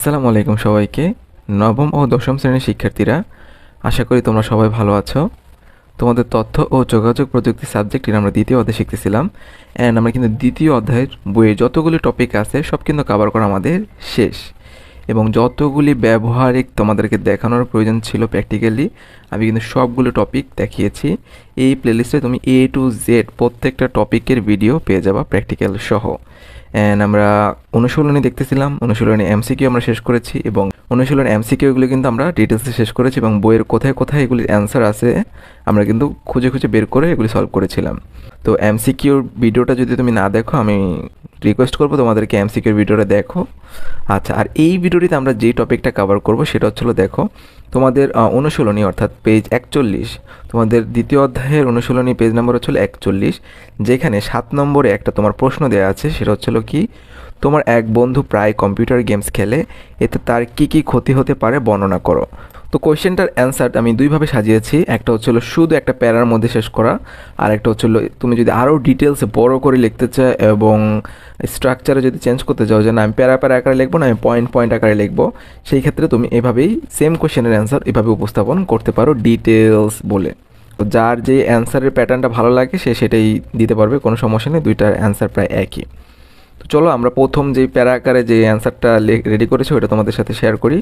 আসসালামু আলাইকুম সবাইকে। নবম ও দশম শ্রেণির শিক্ষার্থীরা, আশা করি তোমরা সবাই ভালো আছো। তোমাদের তথ্য ও যোগাযোগ প্রযুক্তি সাবজেক্টের আমরা দ্বিতীয় অধ্যায় শিখতেছিলাম। অ্যান্ড আমরা কিন্তু দ্বিতীয় অধ্যায়ের বইয়ে যতগুলি টপিক আছে, সব কিন্তু কভার করা আমাদের শেষ। এবং যতগুলি ব্যবহারিক তোমাদেরকে দেখানোর প্রয়োজন ছিল প্র্যাকটিক্যালি আমি কিন্তু সবগুলো টপিক দেখিয়েছি। এই প্লেলিস্টে তুমি এ টু জেড প্রত্যেকটা টপিকের ভিডিও পেয়ে যাবা প্র্যাকটিক্যাল সহ। অ্যান্ড আমরা অনুশীলনী দেখতেছিলাম অনুশীলনী এমসিকিউ আমরা শেষ করেছি এবং অনুশীলন এমসিকিউগুলো কিন্তু আমরা ডিটেলসে শেষ করেছি এবং বইয়ের কোথায় কোথায় এগুলির অ্যান্সার আছে, আমরা কিন্তু খুঁজে খুঁজে বের করে এগুলি সলভ করেছিলাম। তো এমসিকিউর ভিডিওটা যদি তুমি না দেখো, আমি রিকোয়েস্ট করব তোমাদেরকে এমসিকিউর ভিডিওটা দেখো। আচ্ছা আর এই ভিডিওটিতে আমরা যেই টপিকটা কভার করব সেটা হচ্ছিল দেখো, তোমাদের অনুশীলনী অর্থাৎ পেজ একচল্লিশ, তোমাদের দ্বিতীয় অধ্যায়ের অনুশীলনী পেজ নম্বর হচ্ছিল একচল্লিশ, যেখানে সাত নম্বরে একটা তোমার প্রশ্ন দেওয়া আছে, সেটা হচ্ছিল কি, তোমার এক বন্ধু প্রায় কম্পিউটার গেমস খেলে, এতে তার কি কি ক্ষতি হতে পারে বর্ণনা করো। তো কোয়েশ্চেনটার অ্যান্সার আমি দুইভাবে সাজিয়েছি, একটা হচ্ছিল শুধু একটা প্যারার মধ্যে শেষ করা, আর একটা হচ্ছিল তুমি যদি আরও ডিটেলসে বড় করে লিখতে চাও এবং স্ট্রাকচারে যদি চেঞ্জ করতে চাও যে না, আমি প্যারা প্যারা আকারে লিখব না, আমি পয়েন্ট পয়েন্ট আকারে লিখব, সেই ক্ষেত্রে তুমি এভাবেই সেম কোয়েশ্চেনের অ্যান্সার এভাবে উপস্থাপন করতে পারো ডিটেলস বলে। তো যার যে অ্যান্সারের প্যাটার্নটা ভালো লাগে, সে সেটাই দিতে পারবে, কোনো সমস্যা নেই, দুইটার অ্যান্সার প্রায় একই। তো চলো আমরা প্রথম যেই প্যারা আকারে যে অ্যান্সারটা রেডি করেছি ওটা তোমাদের সাথে শেয়ার করি।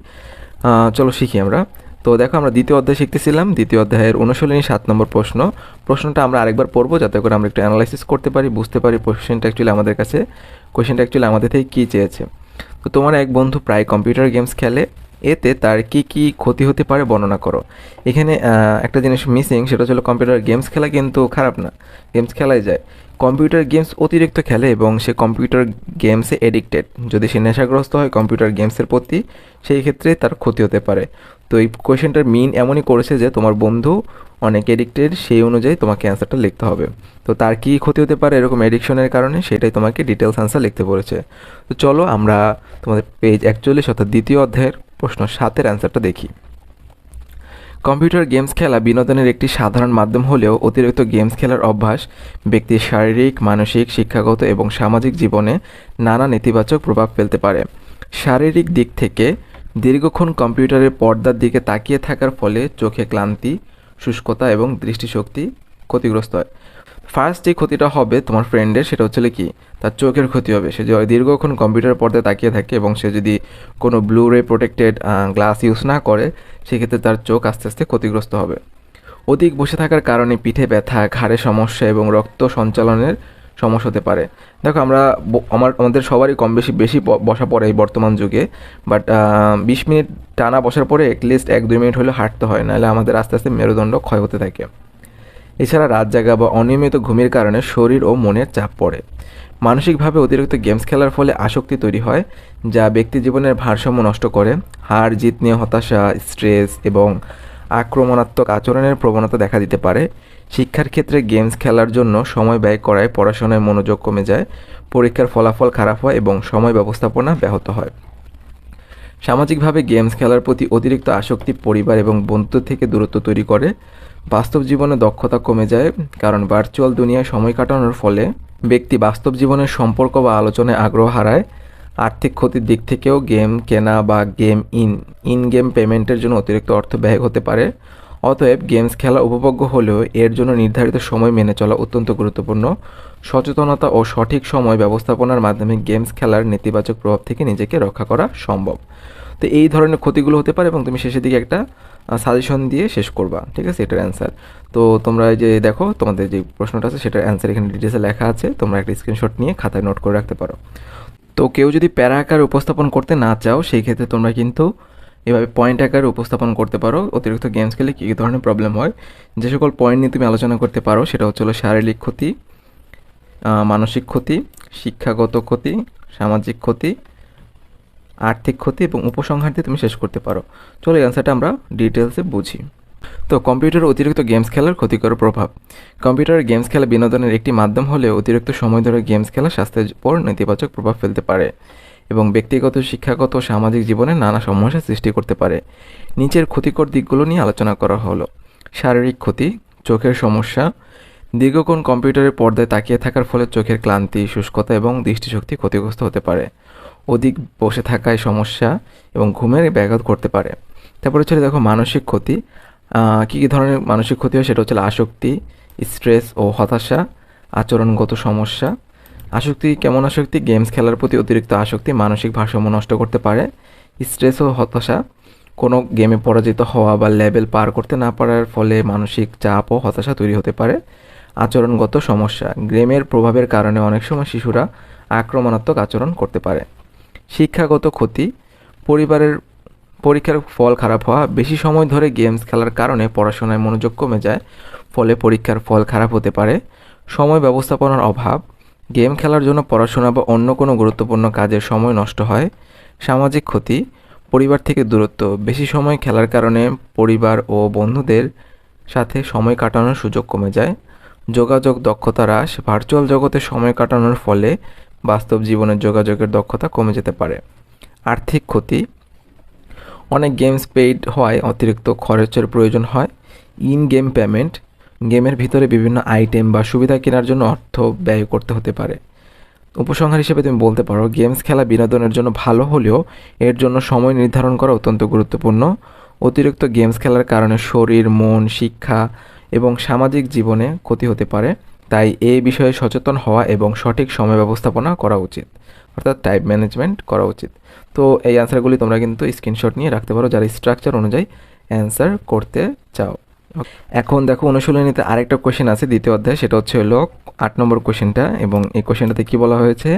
চলো শিখি আমরা। তো দেখো আমরা দ্বিতীয় অধ্যায় শিখতেছিলাম। দ্বিতীয় অধ্যায়ের অনুশীলনী সাত নম্বর প্রশ্ন। প্রশ্নটা আমরা আরেকবার পড়ব যাতে করে আমরা একটু অ্যানালাইসিস করতে পারি, বুঝতে পারি কোশ্চেনটা অ্যাকচুয়ালি আমাদের কাছে কোশ্চেনটা অ্যাকচুয়ালি আমাদের থেকে কী চেয়েছে। তো তোমার এক বন্ধু প্রায় কম্পিউটার গেমস খেলে। এতে তার কি কি ক্ষতি হতে পারে বর্ণনা করো। এখানে একটা জিনিস মিসিং সেটা হলো কম্পিউটার গেমস খেলা কিন্তু খারাপ না। গেমস খেলাই যায়। কম্পিউটার গেমস অতিরিক্ত খেলে এবং সে কম্পিউটার গেমসে এডিক্টেড যদি সে নেশাগ্রস্ত হয় কম্পিউটার গেমসের প্রতি, সেই ক্ষেত্রে তার ক্ষতি হতে পারে। তো এই কোয়েশ্চেনটার মিন এমনই করেছে যে তোমার বন্ধু অনেক এডিক্টেড সেই অনুযায়ী তোমাকে অ্যান্সারটা লিখতে হবে। তো তার কী ক্ষতি হতে পারে এরকম এডিকশনের কারণে, সেটাই তোমাকে ডিটেলস অ্যান্সার লিখতে বলেছে। তো চলো আমরা তোমাদের পেজ একচল্লিশ অর্থাৎ দ্বিতীয় অধ্যায়ের প্রশ্ন সাতের অ্যান্সারটা দেখি। কম্পিউটার গেমস খেলা বিনোদনের একটি সাধারণ মাধ্যম হলেও অতিরিক্ত গেমস খেলার অভ্যাস, ব্যক্তির শারীরিক, মানসিক, শিক্ষাগত এবং সামাজিক জীবনে নানা নেতিবাচক প্রভাব ফেলতে পারে। শারীরিক দিক থেকে দীর্ঘক্ষণ কম্পিউটারের পর্দার দিকে তাকিয়ে থাকার ফলে চোখে ক্লান্তি, শুষ্কতা এবং দৃষ্টিশক্তি ক্ষতিগ্রস্ত হয়। ফার্স্ট যে ক্ষতিটা হবে তোমার ফ্রেন্ডের সেটা হচ্ছে কি? তার চোখের ক্ষতি হবে। সে যদি দীর্ঘক্ষণ কম্পিউটার পর্দায় তাকিয়ে থাকে এবং সে যদি কোনো ব্লু রে প্রোটেক্টেড গ্লাস ইউজ না করে, সেক্ষেত্রে তার চোখ আস্তে আস্তে ক্ষতিগ্রস্ত হবে। অধিক বসে থাকার কারণে পিঠে ব্যথা, ঘাড়ে সমস্যা এবং রক্ত সঞ্চালনের সমস্যা হতে পারে। দেখো, আমরা আমার, আমাদের সবারই কম বেশি বেশি বসা পড়ে এই বর্তমান যুগে। বাট বিশ মিনিট টানা বসার পরে অ্যাটলিস্ট এক দুই মিনিট হলে হাঁটতে হয়। নাহলে আমাদের আস্তে আস্তে মেরুদণ্ড ক্ষয় হতে থাকে। এছাড়া রাত জাগা বা অনিয়মিত ঘুমের কারণে শরীর ও মনের চাপ পড়ে। মানসিকভাবে অতিরিক্ত গেমস খেলার ফলে আসক্তি তৈরি হয়, যা ব্যক্তি জীবনের ভারসাম্য নষ্ট করে। হার জিত নিয়ে হতাশা, স্ট্রেস এবং আক্রমণাত্মক আচরণের প্রবণতা দেখা দিতে পারে। শিক্ষার ক্ষেত্রে গেমস খেলার জন্য সময় ব্যয় করায় পড়াশোনায় মনোযোগ কমে যায়, পরীক্ষার ফলাফল খারাপ হয় এবং সময় ব্যবস্থাপনা ব্যাহত হয়। সামাজিকভাবে গেমস খেলার প্রতি অতিরিক্ত আসক্তি পরিবার এবং বন্ধুত্ব থেকে দূরত্ব তৈরি করে। বাস্তব জীবনে দক্ষতা কমে যায়, কারণ ভার্চুয়াল দুনিয়ায় সময় কাটানোর ফলে ব্যক্তি বাস্তব জীবনের সম্পর্ক বা আলোচনায় আগ্রহ হারায়। আর্থিক ক্ষতির দিক থেকেও গেম কেনা বা গেম ইন ইন গেম পেমেন্টের জন্য অতিরিক্ত অর্থ ব্যয় হতে পারে। অতএব গেমস খেলা উপভোগ্য হলেও এর জন্য নির্ধারিত সময় মেনে চলা অত্যন্ত গুরুত্বপূর্ণ। সচেতনতা ও সঠিক সময় ব্যবস্থাপনার মাধ্যমে গেমস খেলার নেতিবাচক প্রভাব থেকে নিজেকে রক্ষা করা সম্ভব। তো এই ধরনের ক্ষতিগুলো হতে পারে এবং তুমি শেষের দিকে একটা সাজেশন দিয়ে শেষ করবা, ঠিক আছে? এটার অ্যান্সার তো তোমরা যে দেখো, তোমাদের যে প্রশ্নটা আছে সেটার অ্যান্সার এখানে ডিটেলসে লেখা আছে, তোমরা একটা স্ক্রিনশট নিয়ে খাতায় নোট করে রাখতে পারো। তো কেউ যদি প্যারা আকার উপস্থাপন করতে না চাও, সেই ক্ষেত্রে তোমরা কিন্তু এভাবে পয়েন্ট আকারে উপস্থাপন করতে পারো। অতিরিক্ত গেমস খেলে কী কী ধরনের প্রবলেম হয়? যে সকল পয়েন্ট নিয়ে তুমি আলোচনা করতে পারো, সেটা হচ্ছে শারীরিক ক্ষতি মানসিক ক্ষতি, শিক্ষাগত ক্ষতি, সামাজিক ক্ষতি, আর্থিক ক্ষতি এবং উপসংহার দিয়ে তুমি শেষ করতে পারো। চলো এই অ্যান্সারটা আমরা ডিটেলসে বুঝি। তো কম্পিউটার অতিরিক্ত গেমস খেলার ক্ষতিকর প্রভাব। কম্পিউটার গেমস খেলা বিনোদনের একটি মাধ্যম হলেও অতিরিক্ত সময় ধরে গেমস খেলা স্বাস্থ্যের উপর নেতিবাচক প্রভাব ফেলতে পারে। এবং ব্যক্তিগত, শিক্ষাগত ও সামাজিক জীবনে নানা সমস্যা সৃষ্টি করতে পারে। নিচের ক্ষতিকর দিকগুলো নিয়ে আলোচনা করা হলো। শারীরিক ক্ষতি, চোখের সমস্যা, দীর্ঘক্ষণ কম্পিউটারের পর্দায় তাকিয়ে থাকার ফলে চোখের ক্লান্তি, শুষ্কতা এবং দৃষ্টিশক্তি ক্ষতিগ্রস্ত হতে পারে। অধিক বসে থাকায় সমস্যা এবং ঘুমের ব্যাঘাত করতে পারে। তারপরে হচ্ছে দেখো মানসিক ক্ষতি। কী কী ধরনের মানসিক ক্ষতি হয়? সেটা হচ্ছে আসক্তি, স্ট্রেস ও হতাশা, আচরণগত সমস্যা আসক্তি, কেমন আসক্তি? গেমস খেলার প্রতি অতিরিক্ত আসক্তি, মানসিক ভারসাম্য নষ্ট করতে পারে। স্ট্রেস ও হতাশা, কোনো গেমে পরাজিত হওয়া বা লেভেল পার করতে না পারার ফলে মানসিক চাপ ও হতাশা তৈরি হতে পারে। আচরণগত সমস্যা, গেমের প্রভাবের কারণে অনেক সময় শিশুরা আক্রমণাত্মক আচরণ করতে পারে। শিক্ষাগত ক্ষতি, পরিবারের পরীক্ষার ফল খারাপ হওয়া, বেশি সময় ধরে গেমস খেলার কারণে পড়াশোনায় মনোযোগ কমে যায়, ফলে পরীক্ষার ফল খারাপ হতে পারে। সময় ব্যবস্থাপনার অভাব গেম খেলার জন্য পড়াশোনা বা অন্য কোনো গুরুত্বপূর্ণ কাজের সময় নষ্ট হয়, সামাজিক ক্ষতি, পরিবার থেকে দূরত্ব, বেশি সময় খেলার কারণে পরিবার ও বন্ধুদের সাথে সময় কাটানোর সুযোগ কমে যায়, যোগাযোগ দক্ষতা হ্রাস ভার্চুয়াল জগতে সময় কাটানোর ফলে বাস্তব জীবনের যোগাযোগের দক্ষতা কমে যেতে পারে। আর্থিক ক্ষতি, অনেক গেমস পেইড হওয়ায় অতিরিক্ত খরচের প্রয়োজন হয় ইন গেম পেমেন্ট গেমের ভিতরে বিভিন্ন আইটেম বা সুবিধা কেনার জন্য অর্থ ব্যয় করতে হতে পারে। উপসংহার হিসেবে তুমি বলতে পারো গেমস খেলা বিনোদনের জন্য ভালো হলেও এর জন্য সময় নির্ধারণ করা অত্যন্ত গুরুত্বপূর্ণ। অতিরিক্ত গেমস খেলার কারণে শরীর, মন, শিক্ষা এবং সামাজিক জীবনে ক্ষতি হতে পারে। তাই এই বিষয়ে সচেতন হওয়া এবং সঠিক সময় ব্যবস্থাপনা করা উচিত। অর্থাৎ টাইম ম্যানেজমেন্ট করা উচিত। তো এই অ্যান্সারগুলি তোমরা কিন্তু স্ক্রিনশট নিয়ে রাখতে পারো, যারা স্ট্রাকচার অনুযায়ী অ্যান্সার করতে চাও। এখন দেখো অনুশীলনীতে আরেকটা কোয়েশ্চেন আছে, দ্বিতীয় অধ্যায়, সেটা হচ্ছে হলো আট নম্বর কোয়েশ্চেনটা এবং এই কোয়েশ্চেনটাতে কি বলা হয়েছে?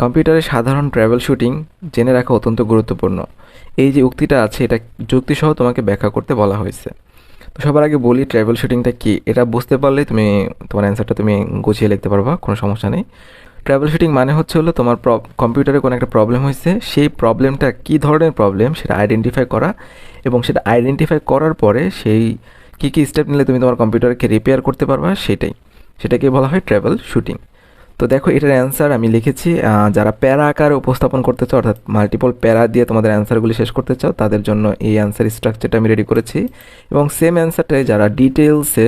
কম্পিউটারে সাধারণ ট্রাভেল শুটিং জেনে রাখা অত্যন্ত গুরুত্বপূর্ণ। এই যে উক্তিটা আছে, এটা যুক্তিসহ তোমাকে ব্যাখ্যা করতে বলা হয়েছে। তো সবার আগে বলি ট্রাভেল শুটিংটা কী? এটা বুঝতে পারলে তুমি, তোমার অ্যান্সারটা তুমি গুছিয়ে লিখতে পারবা, কোনো সমস্যা নেই। ট্রাভেল শুটিং মানে হচ্ছে হলো তোমার কম্পিউটারে কোনো একটা প্রবলেম হয়েছে, সেই প্রবলেমটা কী ধরনের প্রবলেম সেটা আইডেন্টিফাই করা, এবং সেটা আইডেন্টিফাই করার পরে সেই কী কী স্টেপ নিলে তুমি তোমার কম্পিউটারকে রিপেয়ার করতে পারবা সেটাই। সেটাকে বলা হয় ট্রাভেল শুটিং তো দেখো এটার অ্যান্সার আমি লিখেছি যারা প্যারা আকারে উপস্থাপন করতে চাও, অর্থাৎ মাল্টিপল প্যারা দিয়ে তোমাদের অ্যান্সারগুলি শেষ করতে চাও, তাদের জন্য এই অ্যান্সার স্ট্রাকচারটা আমি রেডি করেছি। এবং সেম অ্যান্সারটাই যারা ডিটেলসে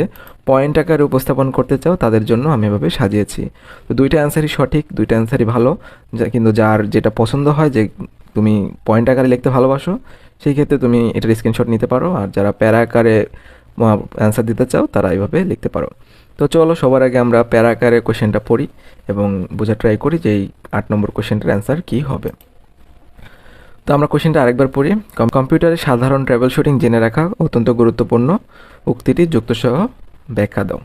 পয়েন্ট আকারে উপস্থাপন করতে চাও, তাদের জন্য আমি এভাবে সাজিয়েছি। তো দুইটা অ্যান্সারই সঠিক, দুইটা অ্যান্সারই ভালো। যা, কিন্তু যার যেটা পছন্দ হয়, যে তুমি পয়েন্ট আকারে লিখতে ভালোবাসো, সেই ক্ষেত্রে তুমি এটার স্ক্রিনশট নিতে পারো। আর যারা প্যারা আকারে অ্যান্সার দিতে চাও, তারা এইভাবে লিখতে পারো। তো চলো, সবার আগে আমরা প্যারাকারে কোশ্চেনটা পড়ি এবং বোঝা ট্রাই করি যে এই আট নম্বর কোশ্চেনটার অ্যান্সার কী হবে। তো আমরা কোশ্চেনটা আরেকবার পড়ি। কম্পিউটারে সাধারণ ট্রাভেল শুটিং জেনে রাখা অত্যন্ত গুরুত্বপূর্ণ। উক্তিটি যুক্তসহ ব্যাখ্যা দাও।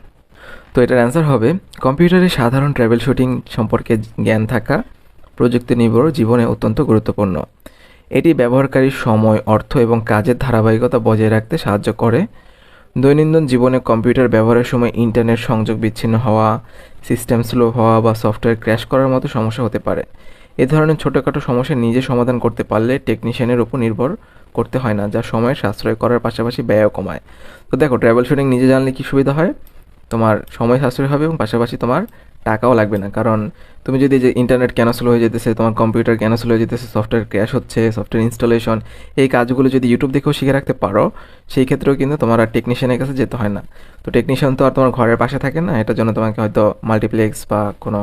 তো এটার অ্যান্সার হবে কম্পিউটারে সাধারণ ট্রাভেল শুটিং সম্পর্কে জ্ঞান থাকা প্রযুক্তি নির্ভর জীবনে অত্যন্ত গুরুত্বপূর্ণ। এটি ব্যবহারকারীর সময়, অর্থ এবং কাজের ধারাবাহিকতা বজায় রাখতে সাহায্য করে। দৈনন্দিন জীবনে কম্পিউটার ব্যবহারের সময় ইন্টারনেট সংযোগ বিচ্ছিন্ন হওয়া, সিস্টেম স্লো হওয়া বা সফটওয়্যার ক্র্যাশ করার মতো সমস্যা হতে পারে। এ ধরনের ছোটোখাটো সমস্যা নিজে সমাধান করতে পারলে টেকনিশিয়ানের উপর নির্ভর করতে হয় না, যা সময় সাশ্রয় করার পাশাপাশি ব্যয়ও কমায়। তো দেখো ট্রাভেল শুটিং নিজে জানলে কী সুবিধা হয়? তোমার সময় সাশ্রয় হবে এবং পাশাপাশি তোমার টাকাও লাগবে না। কারণ তুমি যদি যে ইন্টারনেট কেন স্লো হয়ে যেতেছে, তোমার কম্পিউটার কেন স্লো হয়ে যেতেছে সফটওয়্যার ক্র্যাশ হচ্ছে সফটওয়্যার ইনস্টলেশন এই কাজগুলো যদি ইউটিউব দেখেও শিখে রাখতে পারো, সেই ক্ষেত্রেও কিন্তু তোমার আর টেকনিশিয়ানের কাছে যেতে হয় না। তো টেকনিশিয়ান তো আর তোমার ঘরের পাশে থাকে না, এটার জন্য তোমাকে হয়তো মাল্টিপ্লেক্স বা কোনো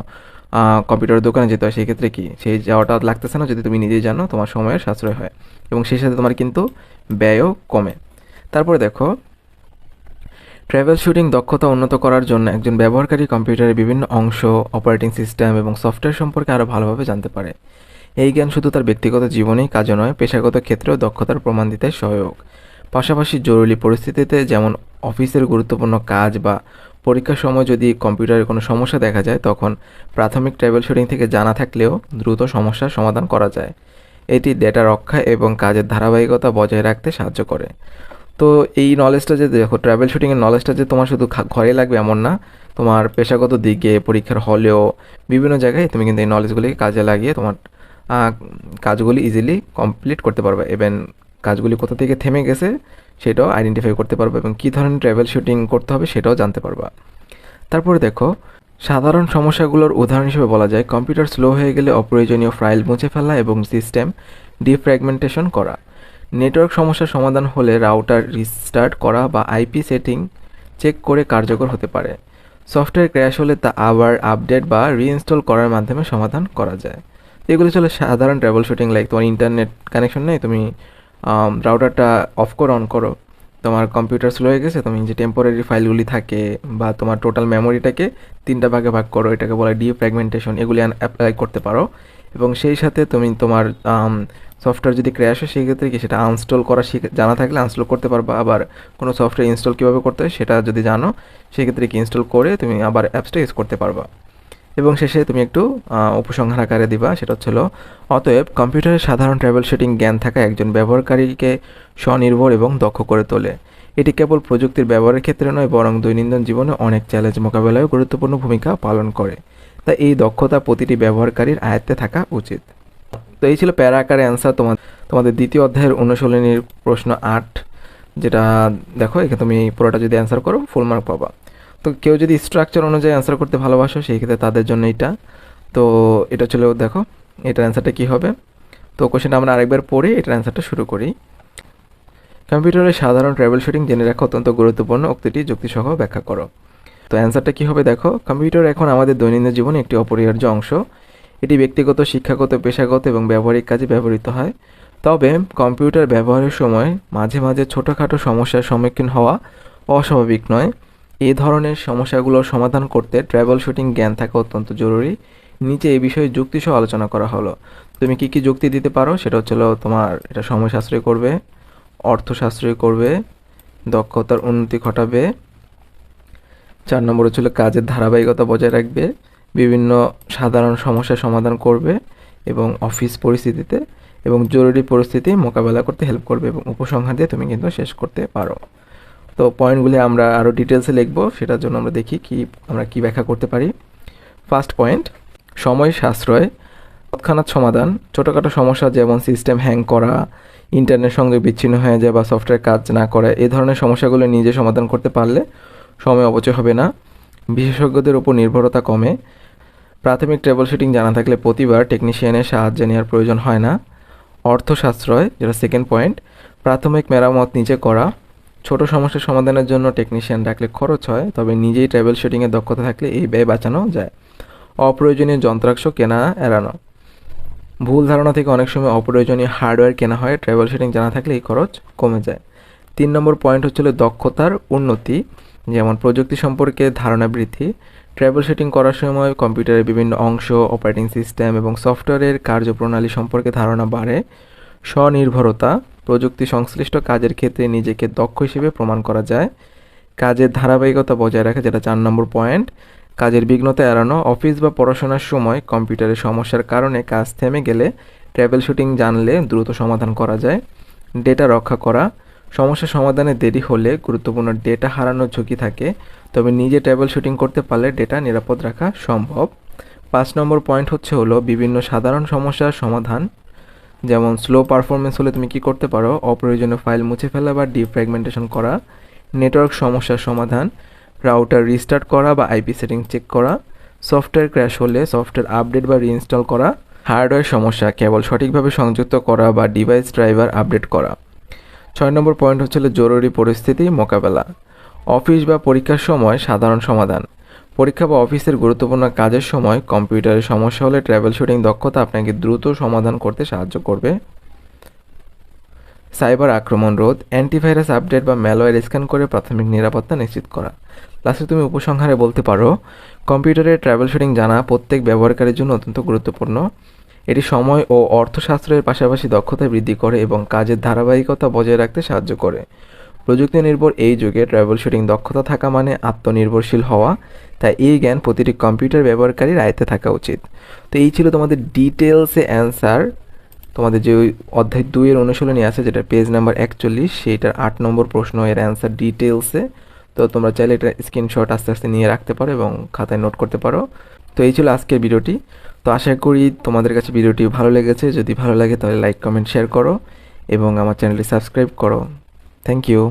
কম্পিউটার দোকানে যেতে হয়। সেই ক্ষেত্রে কি? সেই যাওয়াটা লাগতেছে না, যদি তুমি নিজেই জানো, তোমার সময়ের সাশ্রয় হয়। এবং সেই সাথে তোমার কিন্তু ব্যয়ও কমে। তারপরে দেখো ট্রাভেল শুটিং দক্ষতা উন্নত করার জন্য একজন ব্যবহারকারী কম্পিউটারের বিভিন্ন অংশ অপারেটিং সিস্টেম এবং সফটওয়্যার সম্পর্কে আরও ভালোভাবে জানতে পারে। এই জ্ঞান শুধু তার ব্যক্তিগত জীবনেই কাজে নয়, পেশাগত ক্ষেত্রেও দক্ষতার প্রমাণ দিতে সহায়ক। পাশাপাশি জরুরি পরিস্থিতিতে যেমন অফিসের গুরুত্বপূর্ণ কাজ বা পরীক্ষার সময় যদি কম্পিউটারে কোনো সমস্যা দেখা যায়, তখন প্রাথমিক ট্রাভেল শুটিং থেকে জানা থাকলেও দ্রুত সমস্যার সমাধান করা যায়। এটি ডেটা রক্ষা এবং কাজের ধারাবাহিকতা বজায় রাখতে সাহায্য করে। তো এই নলেজটা যে দেখো ট্রাভেল শুটিংয়ের নলেজটা যে তোমার শুধু ঘরে লাগবে এমন না। তোমার পেশাগত দিকে, পরীক্ষার হলেও, বিভিন্ন জায়গায় তুমি কিন্তু এই নলেজগুলিকে কাজে লাগিয়ে তোমার কাজগুলি ইজিলি কমপ্লিট করতে পারবে। ইভেন কাজগুলি কোথা থেকে থেমে গেছে, সেটাও আইডেন্টিফাই করতে পারবে এবং কী ধরনের ট্রাভেল শুটিং করতে হবে সেটাও জানতে পারবা। তারপরে দেখো, সাধারণ সমস্যাগুলোর উদাহরণ হিসেবে বলা যায় কম্পিউটার স্লো হয়ে গেলে অপ্রয়োজনীয় ফাইল মুছে ফেলা এবং সিস্টেম ডিফ্র্যাগমেন্টেশন করা। নেটওয়ার্ক সমস্যার সমাধান হলে রাউটার রিস্টার্ট করা বা আইপি সেটিং চেক করে কার্যকর হতে পারে। সফটওয়্যার ক্র্যাশ হলে তা আবার আপডেট বা রিইনস্টল করার মাধ্যমে সমাধান করা যায়। এগুলো ছিল সাধারণ ট্রাভেল শুটিং লাইক তোমার ইন্টারনেট কানেকশন নেই, তুমি রাউটারটা অফ করো অন করো। তোমার কম্পিউটার স্লো হয়ে গেছে, তুমি যে টেম্পোরারি ফাইলগুলি থাকে বা তোমার টোটাল মেমোরিটাকে তিনটা ভাগে ভাগ করো, এটাকে বলে ডি ফ্র্যাগমেন্টেশন এগুলি অ্যাপ্লাই করতে পারো। এবং সেই সাথে তুমি তোমার সফটওয়্যার যদি ক্র্যাশ হয়, সেক্ষেত্রে কি সেটা আনস্টল করা শিখে, জানা থাকলে আনস্টল করতে পারবা। আবার কোনো সফটওয়্যার ইনস্টল কীভাবে করতে হয়, সেটা যদি জানো, সেক্ষেত্রে কি ইনস্টল করে তুমি আবার অ্যাপসটা ইউজ করতে পারবা। এবং শেষে তুমি একটু উপসংহার আকারে দিবা, সেটা হচ্ছিল অতএব কম্পিউটারের সাধারণ ট্রাভেল সেটিং জ্ঞান থাকা একজন ব্যবহারকারীকে স্বনির্ভর এবং দক্ষ করে তোলে। এটি কেবল প্রযুক্তির ব্যবহারের ক্ষেত্রে নয়, বরং দৈনন্দিন জীবনে অনেক চ্যালেঞ্জ মোকাবেলায় গুরুত্বপূর্ণ ভূমিকা পালন করে। তাই এই দক্ষতা প্রতিটি ব্যবহারকারীর আয়ত্তে থাকা উচিত। তো এই ছিল প্যারা আকারে অ্যান্সার তোমার তোমাদের দ্বিতীয় অধ্যায়ের অনুশীলনীর প্রশ্ন আট, যেটা দেখো, এখানে তুমি পুরোটা যদি অ্যান্সার করো ফুল মার্ক পাবা। তো কেউ যদি স্ট্রাকচার অনুযায়ী অ্যান্সার করতে ভালোবাসো, সেই ক্ষেত্রে তাদের জন্য এটা তো এটা ছিল, দেখো, এটার অ্যান্সারটা কী হবে? তো কোশ্চেনটা আমরা আরেকবার পড়ে এটার অ্যান্সারটা শুরু করি। কম্পিউটারের সাধারণ ট্রাভেল শুটিং জেনে রাখা, অত্যন্ত গুরুত্বপূর্ণ। উক্তিটি যুক্তিসহ ব্যাখ্যা করো। তো অ্যান্সারটা কী হবে, দেখো, কম্পিউটার এখন আমাদের দৈনন্দিন জীবনে একটি অপরিহার্য অংশ। এটি ব্যক্তিগত, শিক্ষাগত, পেশাগত এবং ব্যবহারিক কাজে ব্যবহৃত হয়। তবে কম্পিউটার ব্যবহারের সময় মাঝে মাঝে ছোটোখাটো সমস্যার সম্মুখীন হওয়া অস্বাভাবিক নয়। এই ধরনের সমস্যাগুলোর সমাধান করতে ট্রাভেল শুটিং জ্ঞান থাকা অত্যন্ত জরুরি। নিচে এই বিষয়ে যুক্তিসহ আলোচনা করা হলো। তুমি কি কি যুক্তি দিতে পারো? সেটা হচ্ছিল তোমার এটা সময় সাশ্রয় করবে, অর্থ সাশ্রয় করবে, দক্ষতার উন্নতি ঘটাবে, চার নম্বর হচ্ছিল কাজের ধারাবাহিকতা বজায় রাখবে বিভিন্ন সাধারণ সমস্যার সমাধান করবে এবং অফিস পরিস্থিতিতে এবং জরুরি পরিস্থিতি মোকাবেলা করতে হেল্প করবে এবং উপসংহার দিয়ে তুমি কিন্তু শেষ করতে পারো। তো পয়েন্টগুলি আমরা আরও ডিটেলসে লিখব, সেটার জন্য আমরা দেখি কি, আমরা কি ব্যাখ্যা করতে পারি। ফার্স্ট পয়েন্ট সময় সাশ্রয়, তৎক্ষণাৎ সমাধান। ছোটোখাটো সমস্যা যেমন সিস্টেম হ্যাং করা ইন্টারনেট সঙ্গে বিচ্ছিন্ন হয়ে যায় বা সফটওয়্যার কাজ না করে, এ ধরনের সমস্যাগুলো নিজে সমাধান করতে পারলে সময় অপচয় হবে না। বিশেষজ্ঞদের উপর নির্ভরতা কমে। প্রাথমিক ট্রেবল শুটিং জানা থাকলে প্রতিবার টেকনিশিয়ানের সাহায্য নেওয়ার প্রয়োজন হয় না। অর্থ সাশ্রয় যেটা সেকেন্ড পয়েন্ট প্রাথমিক মেরামত নিজে করা। ছোট সমস্যার সমাধানের জন্য টেকনিশিয়ান ডাকলে খরচ হয়, তবে নিজেই ট্রাভেল শুটিংয়ের দক্ষতা থাকলে এই ব্যয় বাঁচানো যায়। অপ্রয়োজনীয় যন্ত্রাংশ কেনা, এড়ানো। ভুল ধারণা থেকে অনেক সময় অপ্রয়োজনীয় হার্ডওয়্যার কেনা হয় ট্রাভেল শুটিং জানা থাকলে এই খরচ কমে যায়। তিন নম্বর পয়েন্ট হচ্ছিল দক্ষতার উন্নতি, যেমন প্রযুক্তি সম্পর্কে ধারণা বৃদ্ধি। ট্রাভেল শুটিং করার সময় কম্পিউটারের বিভিন্ন অংশ, অপারেটিং সিস্টেম এবং সফটওয়্যারের কার্যপ্রণালী সম্পর্কে ধারণা বাড়ে। স্বনির্ভরতা, প্রযুক্তি সংশ্লিষ্ট কাজের ক্ষেত্রে নিজেকে দক্ষ হিসেবে প্রমাণ করা যায়। কাজের ধারাবাহিকতা বজায় রাখা, যেটা চার নম্বর পয়েন্ট। কাজের বিঘ্নতা এড়ানো, অফিস বা পড়াশোনার সময় কম্পিউটারের সমস্যার কারণে কাজ থেমে গেলে ট্রাভেল শুটিং জানলে দ্রুত সমাধান করা যায়। ডেটা রক্ষা করা সমস্যা সমাধানে দেরি হলে গুরুত্বপূর্ণ ডেটা হারানোর ঝুঁকি থাকে, তবে নিজে ট্রাভেল শুটিং করতে পারলে ডেটা নিরাপদ রাখা সম্ভব। পাঁচ নম্বর পয়েন্ট হচ্ছে হলো বিভিন্ন সাধারণ সমস্যার সমাধান, যেমন স্লো পারফরমেন্স হলে তুমি কি করতে পারো? অপ্রয়োজনীয় ফাইল মুছে ফেলা বা ডিফ্র্যাগমেন্টেশন করা নেটওয়ার্ক সমস্যার সমাধান রাউটার রিস্টার্ট করা বা আইপি সেটিং চেক করা সফটওয়্যার ক্র্যাশ হলে সফটওয়্যার আপডেট বা রিইনস্টল করা হার্ডওয়্যার সমস্যা কেবল সঠিকভাবে সংযুক্ত করা বা ডিভাইস ড্রাইভার আপডেট করা। ছয় নম্বর পয়েন্ট হচ্ছিল জরুরি পরিস্থিতি মোকাবেলা। অফিস বা পরীক্ষার সময় সাধারণ সমাধান। পরীক্ষা বা অফিসের গুরুত্বপূর্ণ কাজের সময় কম্পিউটারের সমস্যা হলে ট্রাভেল শুটিং দক্ষতা আপনাকে দ্রুত সমাধান করতে সাহায্য করবে। সাইবার আক্রমণ রোধ অ্যান্টিভাইরাস আপডেট বা ম্যালওয়্যার স্ক্যান করে প্রাথমিক নিরাপত্তা নিশ্চিত করা। লাস্টে তুমি উপসংহারে বলতে পারো কম্পিউটারের ট্রাভেল শুটিং জানা প্রত্যেক ব্যবহারকারীর জন্য অত্যন্ত গুরুত্বপূর্ণ। এটি সময় ও অর্থশাস্ত্রের পাশাপাশি দক্ষতা বৃদ্ধি করে এবং কাজের ধারাবাহিকতা বজায় রাখতে সাহায্য করে। প্রযুক্তি নির্ভর এই যুগে ট্রাভেল শুটিং দক্ষতা থাকা মানে আত্মনির্ভরশীল হওয়া, তাই এই জ্ঞান প্রতিটি কম্পিউটার ব্যবহারকারীর আয়ত্তে থাকা উচিত। তো এই ছিল তোমাদের ডিটেলসে অ্যান্সার তোমাদের যে ওই অধ্যায় দুইয়ের অনুশীলনী আছে যেটা পেজ নাম্বার একচল্লিশ, সেইটার আট নম্বর প্রশ্ন এর অ্যান্সার ডিটেলসে তো তোমরা চাইলে এটা স্ক্রিনশট আস্তে আস্তে নিয়ে রাখতে পারো এবং খাতায় নোট করতে পারো। তো এই ছিল আজকের ভিডিওটি। তো আশা করি তোমাদের কাছে ভিডিওটি ভালো লেগেছে। যদি ভালো লাগে তাহলে লাইক কমেন্ট শেয়ার করো এবং আমার চ্যানেলটি সাবস্ক্রাইব করো। Thank you